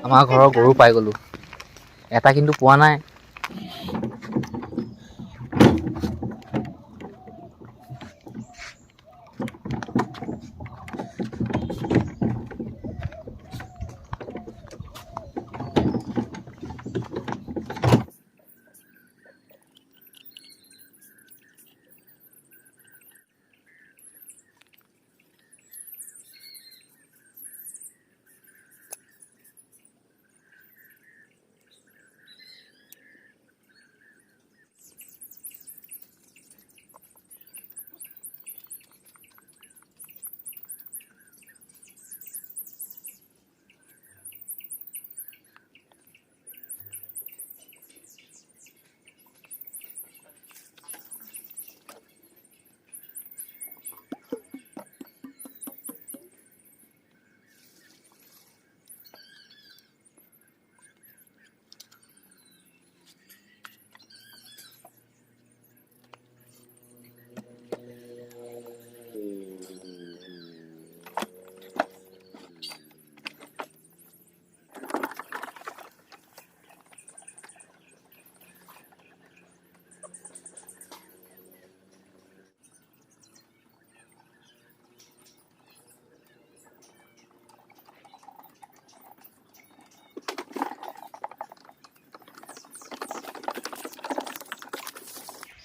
আমাৰ ঘৰৰ গৰু পাই গ'লো। এটা কিন্তু পোৱা নাই।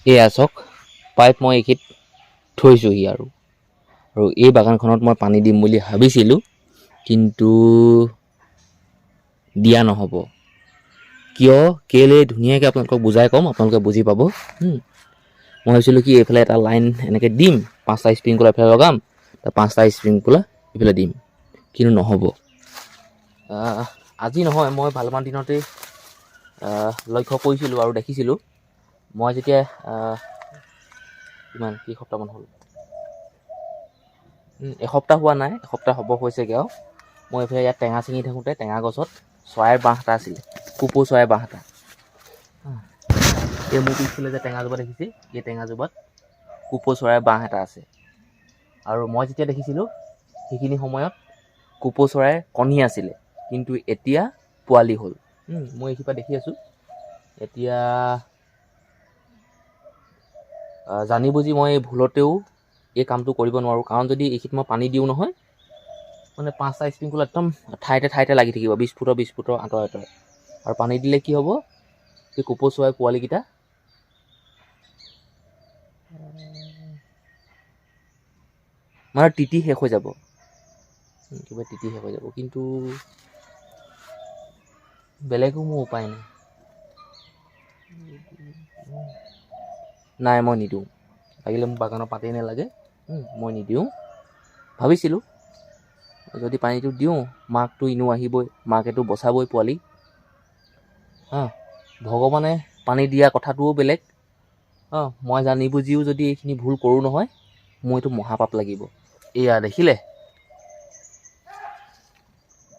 এয়া চাওক পাইপ মই এইখিনিত থৈছোঁহি আৰু। আৰু এই বাগানখনত মই পানী দিম বুলি ভাবিছিলোঁ কিন্তু দিয়া নহ'ব। কিয়? কেলৈ? ধুনীয়াকৈ আপোনালোকক বুজাই ক'ম আপোনালোকে বুজি পাব। মই ভাবিছিলোঁ কি এইফালে এটা লাইন এনেকৈ দিম পাঁচটা স্প্ৰিংকুলাৰ এইফালে লগাম পাঁচটা স্প্ৰিংকুলাৰ এইফালে দিম কিন্তু নহ'ব। আজি নহয় মই ভালমান দিনতেই লক্ষ্য কৰিছিলোঁ আৰু দেখিছিলোঁ। মই যেতিয়া কিমান কেইসপ্তাহমান হ'ল? এসপ্তাহ হোৱা নাই এসপ্তাহ হ'ব হৈছেগৈ আৰু। মই এইফালে ইয়াত টেঙা ছিঙি থাকোঁতে টেঙা গছত চৰাইৰ বাঁহ এটা আছিলে কুপৌ চৰাইৰ বাঁহ এটা। এই মোৰ পিছফালে যে টেঙাজোপা দেখিছে এই টেঙাজোপাত কুপৌ চৰাইৰ বাঁহ এটা আছে। আৰু মই যেতিয়া দেখিছিলোঁ সেইখিনি সময়ত কুপৌ চৰাইৰ কণী আছিলে কিন্তু এতিয়া পোৱালি হ'ল। মই এইখিনিৰ পৰা দেখি আছোঁ। এতিয়া জানি বুজি মই ভুলতেও এই কামটো কৰিব নোৱাৰোঁ। কাৰণ যদি এইখিনিত মই পানী দিওঁ নহয় মানে পাঁচটা স্প্ৰিংকুলাৰ একদম ঠাইতে ঠাইতে লাগি থাকিব, বিছ ফুটৰ বিছ ফুটৰ আঁতৰে আঁতৰে। আৰু পানী দিলে কি হ'ব? সেই কপৌ চৰাই পোৱালিকেইটা। মানে তিতি শেষ হৈ যাব। কিবা তিতি শেষ হৈ যাব। কিন্তু বেলেগো মোৰ উপায় নাই। নাই মই নিদিওঁ। লাগিলে মোক বাগানৰ পাতেই নালাগে মই নিদিওঁ। ভাবিছিলোঁ যদি পানীটো দিওঁ মাকটো ইনেও আহিবই মাকেতো বচাবই পোৱালি। হা। ভগৱানে পানী দিয়া কথাটোও বেলেগ। অঁ মই জানি বুজিও যদি এইখিনি ভুল কৰোঁ নহয় মোৰ এইটো মহাপাপ লাগিব। এয়া দেখিলে?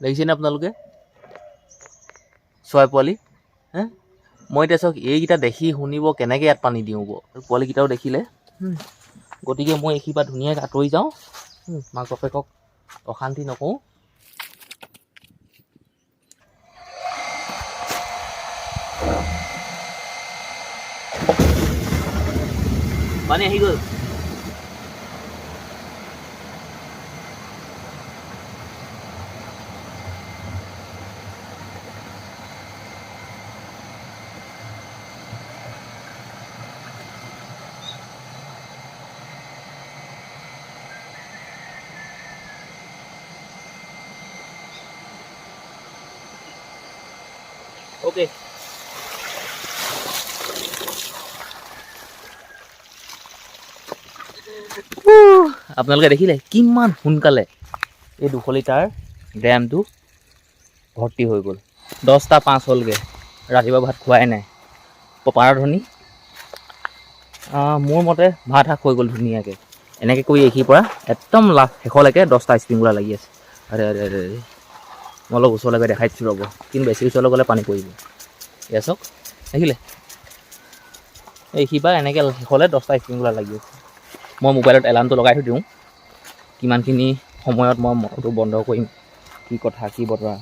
দেখিছেনে আপোনালোকে? চৰাই পোৱালি? হে? মই এতিয়া চাওক এইকেইটা দেখি শুনিব কেনেকৈ ইয়াত পানী দিওঁ আৰু পোৱালিকেইটাও দেখিলে। গতিকে মই এইখিনিৰ পৰা ধুনীয়াকৈ আঁতৰি যাওঁ। মাক বাপেকক অশান্তি নকৰোঁ। পানী আহি গ'ল। ওকে আপোনালোকে দেখিলে কিমান সোনকালে এই দুশ লিটাৰ ড্ৰেমটো ভৰ্তি হৈ গ'ল। দহটা পাঁচ হ'লগৈ। ৰাতিপুৱা ভাত খোৱাই নাই। পপাৰ ধনী। মোৰ মতে ভাত শাক হৈ গ'ল ধুনীয়াকৈ। এনেকৈ কৰি এইখিৰ পৰা একদম লাষ্ট শেষলৈকে দহটা স্প্ৰিংগুলাৰ লাগি আছে। আৰে আৰে আৰে। অলপ ওচৰলৈকে দেখাই দিছোঁ ৰ'ব। কিন্তু বেছি ওচৰলৈ গ'লে পানী পৰিব। এয়া চাওক, দেখিলে? এইখিৰ পৰা এনেকৈ শেষলৈ দহটা স্প্ৰিংগুলাৰ লাগি আছে। মই মোবাইলত এলাৰ্মটো লগাই থৈ দিওঁ। কিমানখিনি সময়ত মই মটৰটো বন্ধ কৰিম, কি কথা, কি বতৰা।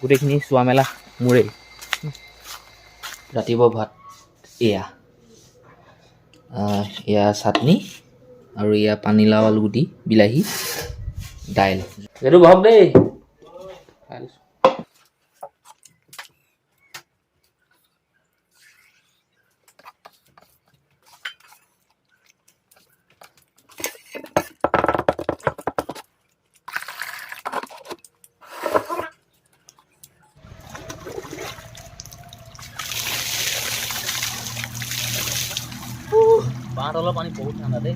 গোটেইখিনি চোৱা মেলা মোৰেই। ৰাতিপুৱা ভাত, এয়া। এয়া চাটনি আৰু এয়া পানীলাও আলু গুটি, বিলাহী, দাইল। এইটো বহক দেই। খাই লৈছোঁ। বাঁহতলৰ পানী বহুত ঠাণ্ডা দেই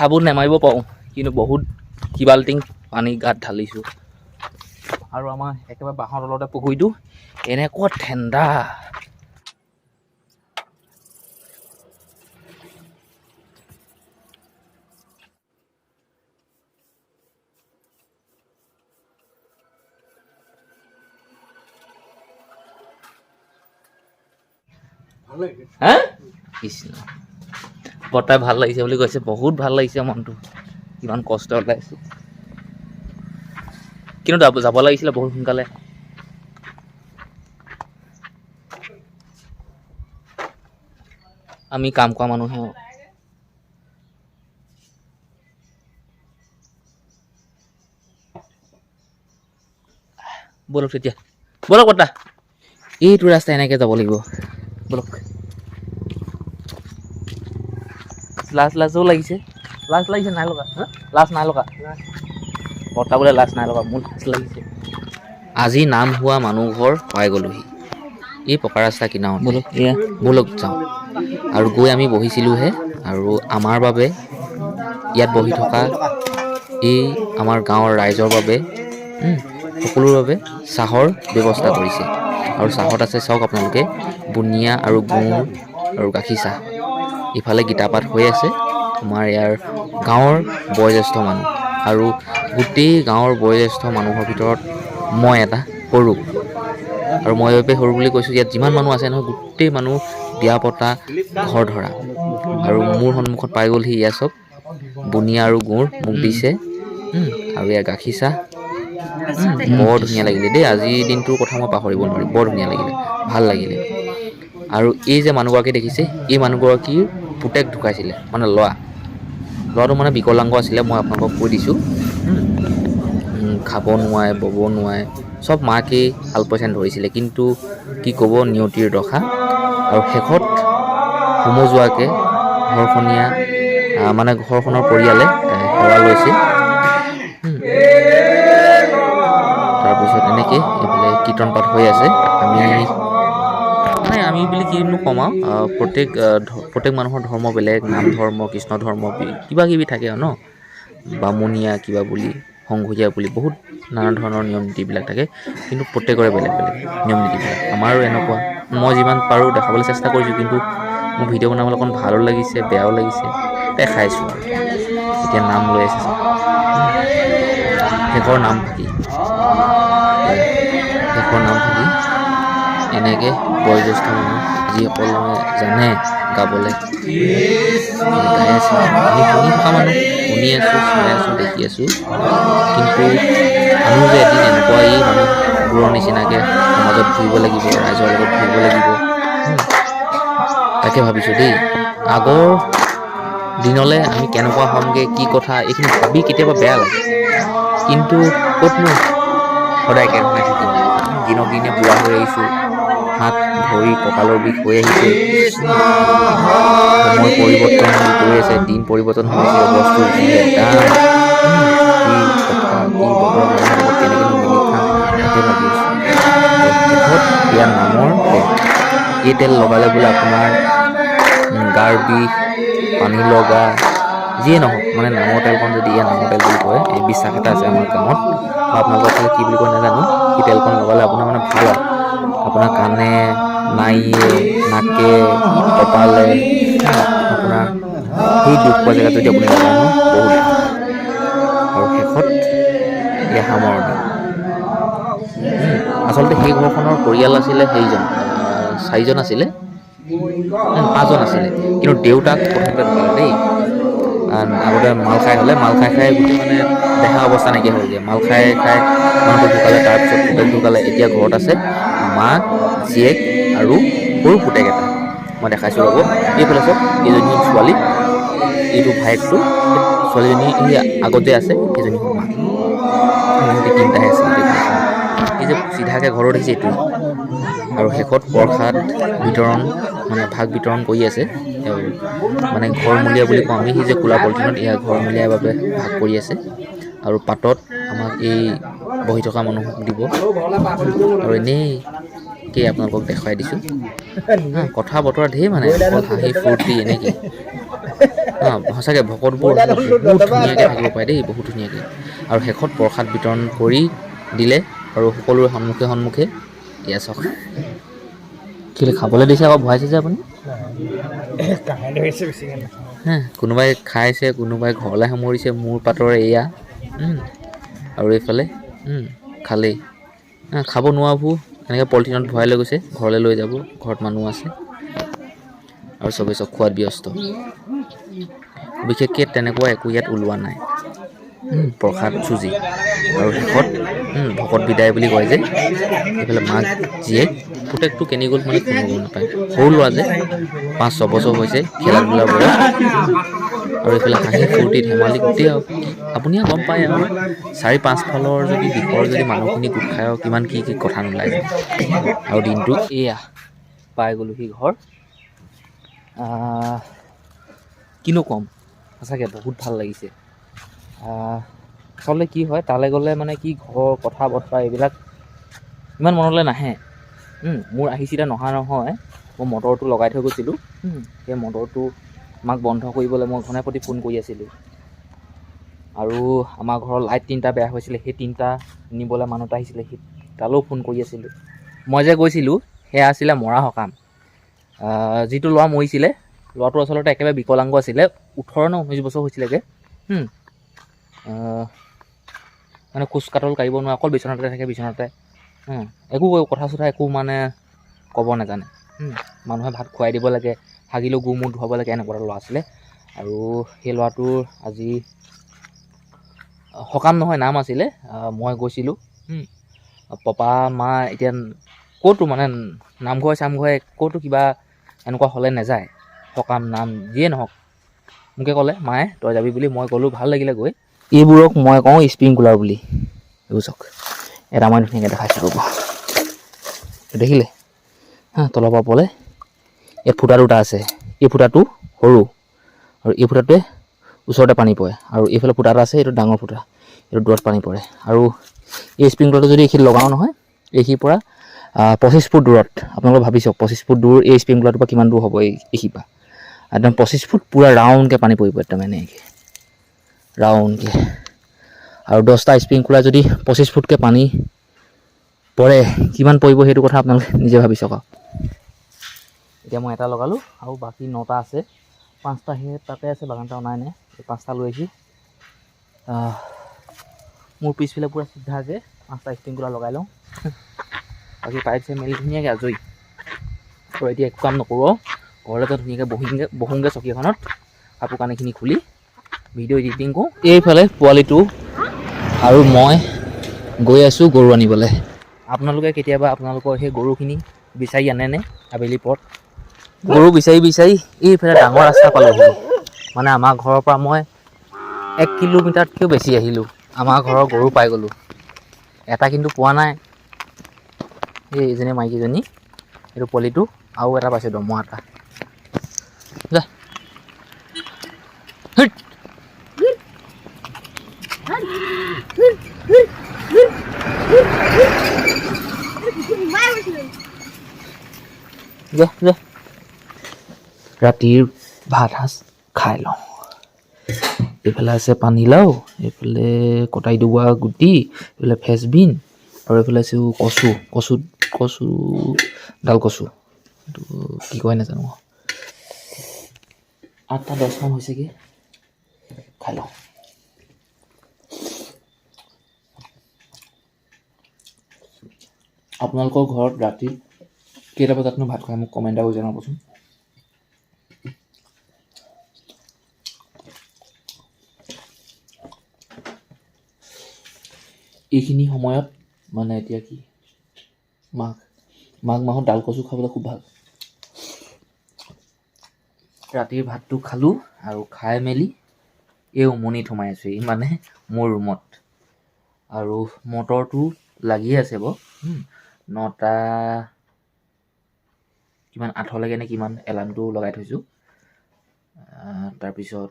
চাবোন নেমাৰিব পাৰোঁ। কিন্তু বহুত কিবাল্টিং পানী গাত ঢালিছোঁ। আৰু আমাৰ একেবাৰে বাঁহৰ তলতে পুখুৰীটো এনেকুৱা ঠাণ্ডা হা? কৃষ্ণ। বৰ্তাই ভাল লাগিছে বুলি কৈছে বহুত ভাল লাগিছে মনটো। ইমান কষ্ট ওলাইছে কিন্তু যাব- লাগিছিলে বহুত সোনকালে। আমি কাম কৰা মানুহে বলক তেতিয়া। বলক বৰ্তা। এইটো ৰাস্তা এনেকৈ যাব লাগিব। বলক। লাজ লাজো লাগিছে। লাজ লাগিছে নাই লগা? লাজ নাই লগা। বৰ্তা বোলে লাজ নাই লগা মোৰ লাজ লাগিছে। আজি নাম হোৱা মানুহ ঘৰ পাই গ'লোহি। এই পকা ৰাস্তা কিনাৰত। বলক বলক যাওঁ। আৰু গৈ আমি বহিছিলোঁহে আৰু আমাৰ বাবে ইয়াত বহি থকা এই আমাৰ গাঁৱৰ ৰাইজৰ বাবে সকলোৰে বাবে চাহৰ ব্যৱস্থা কৰিছে। আৰু চাহত আছে চাওক আপোনালোকে বুনিয়া আৰু গুৰ আৰু গাখীৰ চাহ। ইফালে গীতাপাঠ হৈ আছে। আমাৰ ইয়াৰ গাঁৱৰ বয়োজ্যেষ্ঠ মানুহ। আৰু গোটেই গাঁৱৰ বয়োজ্যেষ্ঠ মানুহৰ ভিতৰত মই এটা সৰু। আৰু মই বাবে সৰু বুলি কৈছোঁ ইয়াত যিমান মানুহ আছে নহয় গোটেই মানুহ বিয়া পতা ঘৰ ধৰা। আৰু মোৰ সন্মুখত পাই গ'লহি এয়া চব। বুনিয়া আৰু গুৰ মোক দিছে। আৰু এয়া গাখীৰ চাহ। বৰ ধুনীয়া লাগিলে দেই। আজিৰ দিনটোৰ কথা মই পাহৰিব নোৱাৰিম। বৰ ধুনীয়া লাগিলে। ভাল লাগিলে। আৰু এই যে মানুহগৰাকী দেখিছে এই মানুহগৰাকীৰ পুতেক ঢুকাইছিলে মানে ল'ৰা। ল'ৰাটো মানে বিকলাংগ আছিলে, মই আপোনালোকক কৈ দিছোঁ। খাব নোৱাৰে, বব নোৱাৰে। চব মাকেই আলপৈচান ধৰিছিলে, কিন্তু কি ক'ব, নিয়তিৰ দশা। আৰু শেষত সমজুৱাকৈ ঘৰখনীয়া মানে ঘৰখনৰ পৰিয়ালে সেৱা লৈছে। তাৰপিছত এনেকৈ এইফালে কীৰ্তন পাঠ হৈ আছে। আমি মানে আমি বুলি কিনো ক'ম আৰু। প্ৰত্যেক প্ৰত্যেক মানুহৰ ধৰ্ম বেলেগ নাম ধৰ্ম কৃষ্ণ ধৰ্ম কিবা কিবি থাকে আৰু ন? বামুণীয়া কিবা বুলি সংঘৰীয়া বুলি বহুত নানা ধৰণৰ নিয়ম নীতিবিলাক থাকে কিন্তু প্ৰত্যেকৰে বেলেগ বেলেগ নিয়ম নীতিবিলাক। আমাৰো এনেকুৱা। মই যিমান পাৰোঁ দেখাবলৈ চেষ্টা কৰিছোঁ কিন্তু মোৰ ভিডিঅ' বনাবলৈ অকণ ভালো লাগিছে বেয়াও লাগিছে দেখাইছোঁ আৰু। এতিয়া নাম লৈ আছে। শেষৰ নাম ফাকি শেষৰ নাম ফাকি এনেকৈ বয়োজ্যেষ্ঠ মানুহ যিসকলে জানে, গাবলৈ। গাই আছে, আমি শুনি থকা মানুহ, শুনি আছোঁ, চাই আছোঁ, দেখি আছোঁ। কিন্তু আমিও যে এদিন এনেকুৱা এই মানুহবোৰৰ নিচিনাকৈ সমাজত ঘূৰিব লাগিব, ৰাইজৰ লগত ঘূৰিব লাগিব, তাকে ভাবিছোঁ দেই, আগৰ দিনলৈ আমি কেনেকুৱা হ'মগৈ, কি কথা, এইখিনি ভাবি কেতিয়াবা বেয়া লাগে। কিন্তু ক'তনো সদায় কেনেকৈ থাকিম। দিনক দিনে বুঢ়া হৈ আহিছোঁ হাত ভৰি কঁকালৰ বিষ হৈ আহিছে। সময় পৰিৱৰ্তন হৈ আছে দিন পৰিৱৰ্তন হৈ আছে যি দাম ইয়াৰ নামৰ তেল। এই তেল লগালে বোলে আপোনাৰ গাৰ বিষ পানী লগা যিয়ে নহওক মানে নামৰ তেলখন যদি ইয়াৰ নামৰ তেল বুলি কয়, এই বিশ্বাস এটা আছে আমাৰ গাঁৱত বা আপোনালোকৰ ফালে কি বুলি কয় নাজানো সেই তেলখন লগালে আপোনাৰ মানে ভালো আপোনাৰ কাণে, নাইয়ে, নাকে, কপালে, আপোনাৰ সেই দুখ পোৱা জেগাত যদি আপুনি লগায় ন বহুত আৰু শেষত এয়া সামৰণি। আচলতে সেই ঘৰখনৰ পৰিয়াল আছিলে সেইজন চাৰিজন আছিলে পাঁচজন আছিলে। কিন্তু দেউতাক প্ৰথমতে ঢুকালে দেই। আগতে মাল খাই হ'লে মাল খাই খাই গোটেই মানে দেহা অৱস্থা নাইকিয়া হৈ যায়। মাল খাই খাই মানুহটো ঢুকালে তাৰপিছত পুতেক ঢুকালে, এতিয়া ঘৰত আছে মাক জীয়েক আৰু সৰু পুতেক এটা। মই দেখাইছোঁ ৰ'ব। এইফালে চাওক, এইজনী ছোৱালী। এইটো ভায়েকটো, ছোৱালীজনী এই আগত আছে, সেইজনী মাক সিহঁতি তিনিটাহে আছে। এই যে চিধাকৈ ঘৰত দেখিছে এইটোৱে আৰু শেষত প্ৰসাদ বিতৰণ মানে ভাগ বিতৰণ কৰি আছে। মানে ঘৰমূলীয়া বুলি কওঁ আমি সেই যে ক'লা পলিথিনত এয়া ঘৰমূলীয়াৰ বাবে ভাগ কৰি আছে। আৰু পাতত আমাক এই বহি থকা মানুহক দিব। আৰু এনেই কি আপোনালোকক দেখুৱাই দিছোঁ। কথা বতৰা ধেৰ মানে হাঁহি ফূৰ্তি এনেকৈ অঁ সঁচাকৈ ভকতবোৰ বহুত ধুনীয়াকৈ থাকিব পাৰে দেই বহুত ধুনীয়াকৈ। আৰু শেষত প্ৰসাদ বিতৰণ কৰি দিলে আৰু সকলোৰে সন্মুখে সন্মুখে চাওক কেলৈ খাবলৈ দিছে আকৌ ভৰাইছে যে আপুনি কোনোবাই খাইছে কোনোবাই ঘৰলৈ সামৰিছে মোৰ পাতৰ এয়া আৰু এইফালে খালেই খাব নোৱাৰাবোৰ এনেকৈ পলিথিনত ভৰাই লৈ গৈছে ঘৰলৈ লৈ যাব ঘৰত মানুহ আছে আৰু চবেই চব খোৱাত ব্যস্ত বিশেষকৈ তেনেকুৱা একো ইয়াত ওলোৱা নাই প্ৰসাদ চুজি। আৰু শেষত ভকত বিদায় বুলি কয় যে এইফালে মাক জীয়েক পুতেকটো কেনি গ'ল মানে কোনো গম নাপায়। সৰু ল'ৰা যে পাঁচ ছবছৰ হৈছে খেলা ধূলা বয়স আৰু এইফালে হাঁহি ফূৰ্তি ধেমালি গোটেই আৰু। আপুনিয়ে গম পায় আৰু। চাৰি পাঁচফালৰ যদি দিশৰ যদি মানুহখিনি গোট খায় আৰু কিমান কি কি কথা নোলায়। যায় আৰু দিনটো এয়া পাই গ'লোহি ঘৰ। কিনো ক'ম? সঁচাকৈ বহুত ভাল লাগিছে। আচলতে কি হয় তালৈ গ'লে মানে কি ঘৰৰ কথা বতৰা এইবিলাক ইমান মনলৈ নাহে। মোৰ আহিছিলে নহা নহয় মই মটৰটো লগাই থৈ গৈছিলোঁ। সেই মটৰটো আমাক বন্ধ কৰিবলৈ মই ঘনে প্ৰতি ফোন কৰি আছিলোঁ। আৰু আমাৰ ঘৰৰ লাইট তিনিটা বেয়া হৈছিলে সেই তিনিটা নিবলৈ মানুহ এটা আহিছিলে সেই তালৈও ফোন কৰি আছিলোঁ। মই যে গৈছিলোঁ সেয়া আছিলে মৰা সকাম। যিটো ল'ৰা মৰিছিলে ল'ৰাটো আচলতে একেবাৰে বিকলাংগ আছিলে ওঠৰ নে ঊনৈছ বছৰ হৈছিলেগৈ। মানে খোজ কাটল কাঢ়িব নোৱাৰে অকল বিচনাতে থাকে বিচনাতে। একো কথা চথা একো মানে ক'ব নাজানে। মানুহে ভাত খুৱাই দিব লাগে হাগিলেও গু মূৰ ধুৱাব লাগে এনেকুৱা এটা ল'ৰা আছিলে। আৰু সেই ল'ৰাটোৰ আজি সকাম নহয় নাম আছিলে। মই গৈছিলোঁ। পপা মা এতিয়া ক'তো মানে নামঘৰে চামঘৰে ক'তো কিবা এনেকুৱা হ'লে নাযায়। সকাম নাম যিয়ে নহওক। মোকে ক'লে মায়ে তই যাবি বুলি মই গ'লোঁ ভাল লাগিলে গৈ। এইবোৰক মই কওঁ স্প্ৰিংকুলাৰ বুলি। এইবোৰ চাওক এটা মই ধুনীয়াকৈ দেখাইছোঁ ৰ'ব। দেখিলে? হা, তলৰ পৰা ওপৰলৈ এই ফুটা দুটা আছে। এই ফুটাটো সৰু। আৰু এই ফুটাটোৱে ওচৰতে পানী পৰে। আৰু এইফালে ফুটা এটা আছে, এইটো ডাঙৰ ফুটা। এইটো দূৰত পানী পৰে। আৰু এই স্প্ৰিংকুলাৰটো যদি এইখিনি লগাওঁ নহয় এইখিনিৰ পৰা পঁচিছ ফুট দূৰত। আপোনালোকে ভাবি চাওক, পঁচিছ ফুট দূৰ এই স্প্ৰিংকুলাৰটোৰ পৰা কিমান দূৰ হ'ব এই এইখিনিৰ পৰা। একদম পঁচিছ ফুট পূৰা ৰাউণ্ডকৈ পানী পৰিব একদম এনেকৈ। ৰাউণ্ডকৈ আৰু দহটা স্প্ৰিংকুলাৰ যদি পঁচিছ ফুটকৈ পানী পৰে কিমান পৰিব সেইটো কথা আপোনালোকে নিজে ভাবি চাওক আৰু। এতিয়া মই এটা লগালোঁ আৰু বাকী নটা আছে। পাঁচটা সেই তাতে আছে বাগানটা অনাই নাই। পাঁচটা লৈ আহিছোঁ আহ, মোৰ পিছফালে পূৰা চিধাকৈ পাঁচটা স্প্ৰিংকুলাৰ লগাই লওঁ। বাকী পাইপ চাইপ মেলি ধুনীয়াকৈ আজৰি। আৰু এতিয়া একো কাম নকৰোঁ ঘৰতে ধুনীয়াকৈ বহিমগৈ বহোংগৈ চকী এখনত। কাপোৰ কানিখিনি খুলি। ভিডিঅ' এডিটিং কৰোঁ এইফালে পোৱালিটো আৰু মই গৈ আছোঁ গৰু আনিবলৈ। আপোনালোকে কেতিয়াবা আপোনালোকৰ সেই গৰুখিনি বিচাৰি আনেনে আবেলি পৰত গৰু বিচাৰি বিচাৰি এইফালে ডাঙৰ ৰাস্তা পালোহি। মানে আমাৰ ঘৰৰ পৰা মই এক কিলোমিটাৰতকৈও বেছি আহিলোঁ। আমাৰ ঘৰৰ গৰু পাই গ'লোঁ। এটা কিন্তু পোৱা নাই। এই এইজনী মাইকীজনী এইটো পোৱালিটো আৰু এটা পাইছোঁ দমৰা এটা। যা। যা যা। ৰাতিৰ ভাত সাজ খাই লওঁ। এইফালে আছে পানীলাও, এইফালে কটাই ডুবোৱা গুটি, এইফালে ফেচবিন, আৰু এইফালে আছে কচু কচু কচু, ডাল কচু। এইটো কি কয় নাজানো। আঠটা দহমান হৈছেগৈ। খাই লওঁ। আপোনালোকৰ ঘৰত ৰাতি কেইটা বজাতনো ভাত খাই মোক কমেণ্ট এটা কৰি জনাবচোন। এইখিনি সময়ত মানে এতিয়া কি? মাঘ মাঘ মাহত ডাল কচু খাবলৈ খুব ভাল। ৰাতিৰ ভাতটো খালোঁ আৰু খাই মেলি এই উমনিত সোমাই আছোঁ মানে মোৰ ৰুমত। আৰু মটৰটো লাগিয়ে আছে বাৰু। নটা কিমান আঠলৈকে নে কিমান এলাৰ্মটো লগাই থৈছোঁ। তাৰপিছত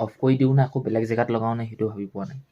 অফ কৰি দিওঁ নে আকৌ বেলেগ জেগাত লগাওঁ নে সেইটো ভাবি পোৱা নাই।